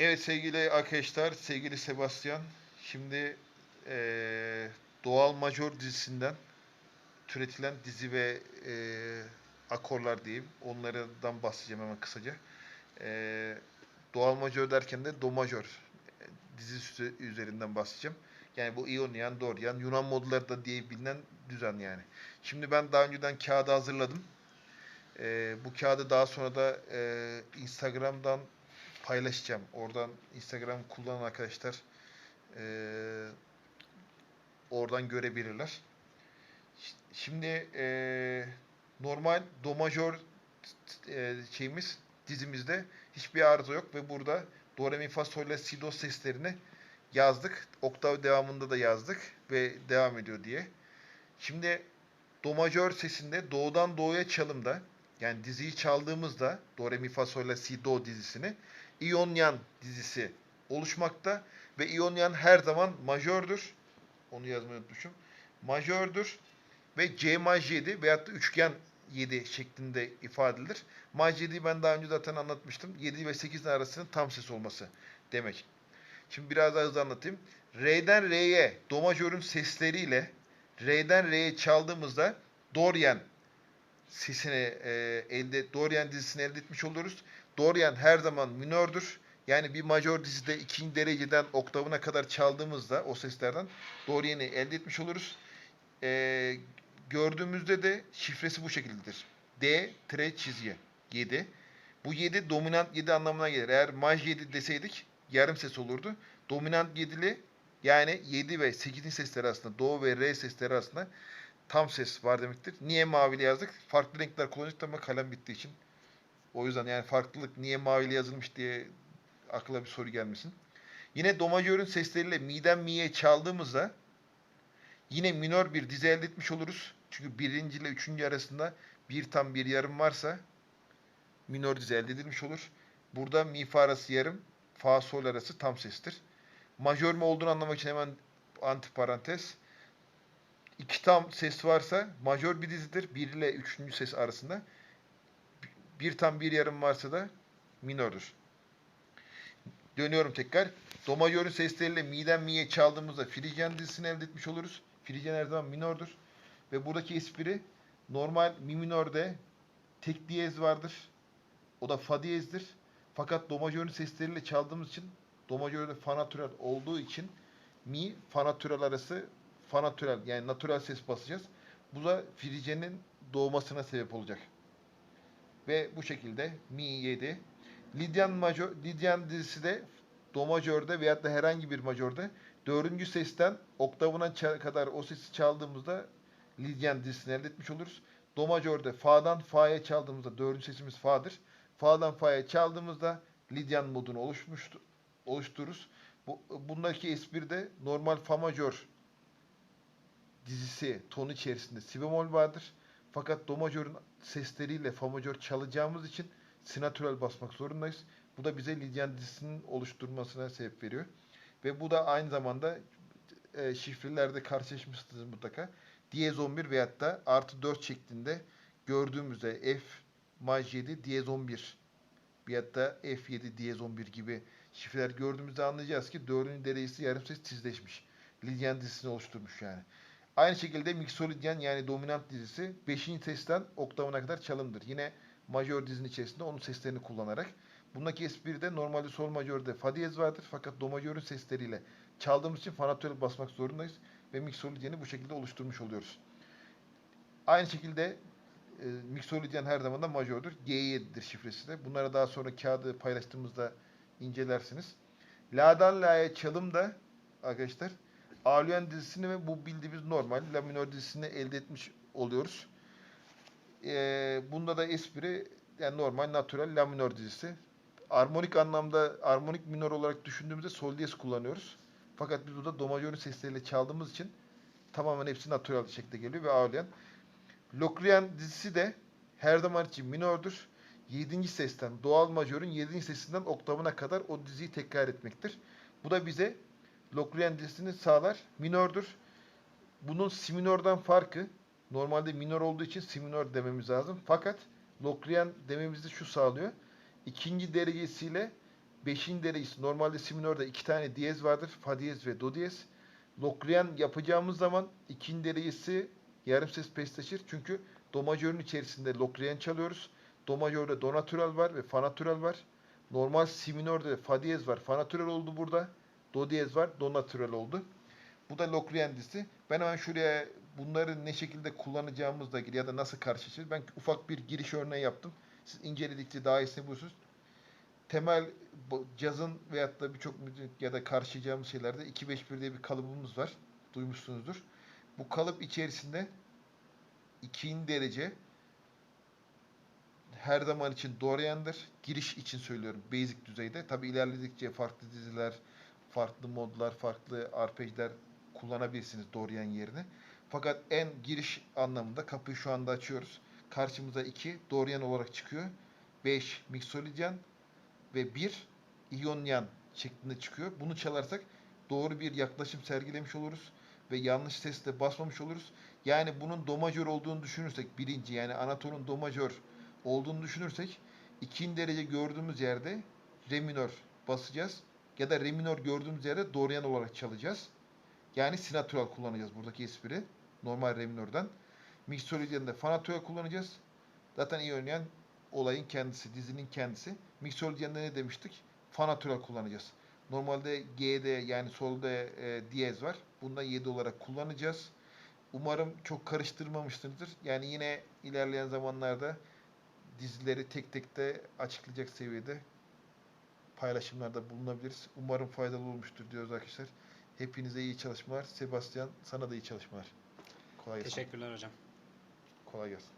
Evet sevgili arkadaşlar, sevgili Sebastian. Şimdi eee, Doğal Major dizisinden türetilen dizi ve eee, akorlar diyeyim. Onlardan bahsedeceğim hemen kısaca. Eee, Doğal Major derken de Do Major e, dizisi üzerinden bahsedeceğim. Yani bu İonian, Dorian, Yunan modları da diye bilinen düzen yani. Şimdi ben daha önceden kağıdı hazırladım. Eee, bu kağıdı daha sonra da eee, Instagram'dan paylaşacağım. Oradan Instagram kullanan arkadaşlar eee, oradan görebilirler. Şimdi eee, normal do majör eee, şeyimiz dizimizde hiçbir arıza yok ve burada do re mi fa sol la si do seslerini yazdık. Oktav devamında da yazdık ve devam ediyor diye. Şimdi do majör sesinde doğudan doğuya çalımda yani diziyi çaldığımızda do re mi fa sol la si do dizisini İonyan dizisi oluşmakta ve İonyan her zaman majördür. Onu yazmayı unutmuşum. Majördür ve C maj 7 veyahut da üçgen 7 şeklinde ifade edilir. Maj 7'yi ben daha önce zaten anlatmıştım. 7 ve 8'in arasının tam ses olması demek. Şimdi biraz daha hızlı anlatayım. Re'den Re'ye do majörün sesleriyle Re'den Re'ye çaldığımızda Dorian sesini e, elde Dorian dizisini elde etmiş oluruz. Dorian her zaman minördür. Yani bir majör dizide ikinci dereceden oktavına kadar çaldığımızda o seslerden Dorian'i elde etmiş oluruz. Ee, gördüğümüzde de şifresi bu şekildedir. D, tre, çizgi. 7. Bu 7 dominant 7 anlamına gelir. Eğer maj 7 deseydik yarım ses olurdu. Dominant 7'li yani 7 ve 8'in sesleri arasında, do ve re sesleri arasında tam ses var demektir. Niye mavili yazdık? Farklı renkler kullanacaktık ama kalem bittiği için. O yüzden yani farklılık niye mavili yazılmış diye akla bir soru gelmesin. Yine do majörün sesleriyle mi'den mi'ye çaldığımızda yine minör bir dizi elde etmiş oluruz. Çünkü birinci ile üçüncü arasında bir tam bir yarım varsa minör dizi elde edilmiş olur. Burada mi fa arası yarım, fa sol arası tam sestir. Majör mü olduğunu anlamak için hemen antiparantez. İki tam ses varsa majör bir dizidir. Bir ile üçüncü ses arasında. Bir tam bir yarım varsa da minördür. Dönüyorum tekrar. Do majörün sesleriyle mi'den mi'ye çaldığımızda Frigyen dizisini elde etmiş oluruz. Frigyen her zaman minördür. Ve buradaki espri normal mi minörde tek diyez vardır. O da fa diyezdir. Fakat do majörün sesleriyle çaldığımız için do majörde fa natürel olduğu için mi fa natürel arası fa natürel yani natürel ses basacağız. Bu da Frigyen'in doğmasına sebep olacak. Ve bu şekilde mi 7 Lidyan majör, Lidyan dizisi de do majörde veyahut da herhangi bir majörde dördüncü sesten oktavına kadar o sesi çaldığımızda Lidyan dizisini elde etmiş oluruz. Do majörde fa'dan fa'ya çaldığımızda dördüncü sesimiz fa'dır. Fa'dan fa'ya çaldığımızda Lidyan modunu oluşmuş oluştururuz. Bu, bundaki espri de normal fa majör dizisi tonu içerisinde si bemol vardır. Fakat do majörün sesleriyle fa majör çalacağımız için si natürel basmak zorundayız. Bu da bize Lidyan dizisinin oluşturmasına sebep veriyor. Ve bu da aynı zamanda e, şifrelerde karşılaşmışsınız mutlaka. Diyez 11 veyahut da artı 4 şeklinde gördüğümüzde F maj 7 diyez 11 veyahut da F7 diyez 11 gibi şifreler gördüğümüzde anlayacağız ki 4. derecesi yarım ses tizleşmiş. Lidyan dizisini oluşturmuş yani. Aynı şekilde Mixolidyan yani dominant dizisi 5. sesten oktavına kadar çalımdır. Yine majör dizinin içerisinde onun seslerini kullanarak. Bundaki espri de normalde sol majörde fa diyez vardır fakat do majörün sesleriyle çaldığımız için fa natürel basmak zorundayız ve Mixolidyan'ı bu şekilde oluşturmuş oluyoruz. Aynı şekilde e, Mixolidyan her zaman da majördür. G7'dir şifresi de. Bunları daha sonra kağıdı paylaştığımızda incelersiniz. La'dan La'ya çalım da arkadaşlar Ağlayan dizisini ve bu bildiğimiz normal La minör dizisini elde etmiş oluyoruz. Ee, bunda da espri yani normal natural La minör dizisi. Armonik anlamda armonik minör olarak düşündüğümüzde sol diyez kullanıyoruz. Fakat biz burada do majörün sesleriyle çaldığımız için tamamen hepsi natural şekilde geliyor ve ağlayan. Locrian dizisi de her zaman için minördür. 7. sesten doğal majörün 7. sesinden oktavına kadar o diziyi tekrar etmektir. Bu da bize Locrian dizisini sağlar. Minördür. Bunun si farkı normalde minör olduğu için si dememiz lazım. Fakat Locrian dememizi şu sağlıyor. İkinci derecesiyle Beşinci derecesi normalde si iki tane diyez vardır. Fa diyez ve do diyez. Lokriyen yapacağımız zaman ikinci derecesi yarım ses pestaşır. Çünkü do majörün içerisinde lokriyen çalıyoruz. Do majörde do natural var ve fa natural var. Normal si minörde fa diyez var. Fa natural oldu burada. Do diyez var. Do natural oldu. Bu da lokriyen dizisi. Ben hemen şuraya bunları ne şekilde kullanacağımızla ilgili ya da nasıl karşılaşır. Ben ufak bir giriş örneği yaptım. Siz inceledikçe daha iyisini bulursunuz. Temel cazın veyahut da birçok müzik ya da karşılayacağımız şeylerde 2-5-1 diye bir kalıbımız var. Duymuşsunuzdur. Bu kalıp içerisinde ikinci derece her zaman için doğrayandır. Giriş için söylüyorum. Basic düzeyde. Tabi ilerledikçe farklı diziler, farklı modlar, farklı arpejler kullanabilirsiniz doğrayan yerine. Fakat en giriş anlamında kapıyı şu anda açıyoruz. Karşımıza 2 doğrayan olarak çıkıyor. 5 miksolidyen ve 1 iyonyan şeklinde çıkıyor. Bunu çalarsak doğru bir yaklaşım sergilemiş oluruz ve yanlış sesle basmamış oluruz. Yani bunun do majör olduğunu düşünürsek birinci yani anatonun do majör olduğunu düşünürsek ikinci derece gördüğümüz yerde re minör basacağız ya da re minör gördüğümüz yerde doğrayan olarak çalacağız. Yani si natural kullanacağız buradaki espri. Normal re minörden. Mixolydian'da de fa natural kullanacağız. Zaten iyi oynayan olayın kendisi, dizinin kendisi. Mixolydian'da ne demiştik? Fa natural kullanacağız. Normalde G'de yani solda e, diyez var. Bundan 7 olarak kullanacağız. Umarım çok karıştırmamıştırdır. Yani yine ilerleyen zamanlarda dizileri tek tek de açıklayacak seviyede paylaşımlarda bulunabiliriz. Umarım faydalı olmuştur diyoruz arkadaşlar. Hepinize iyi çalışmalar. Sebastian sana da iyi çalışmalar. Kolay gelsin. Teşekkürler hocam. Kolay gelsin.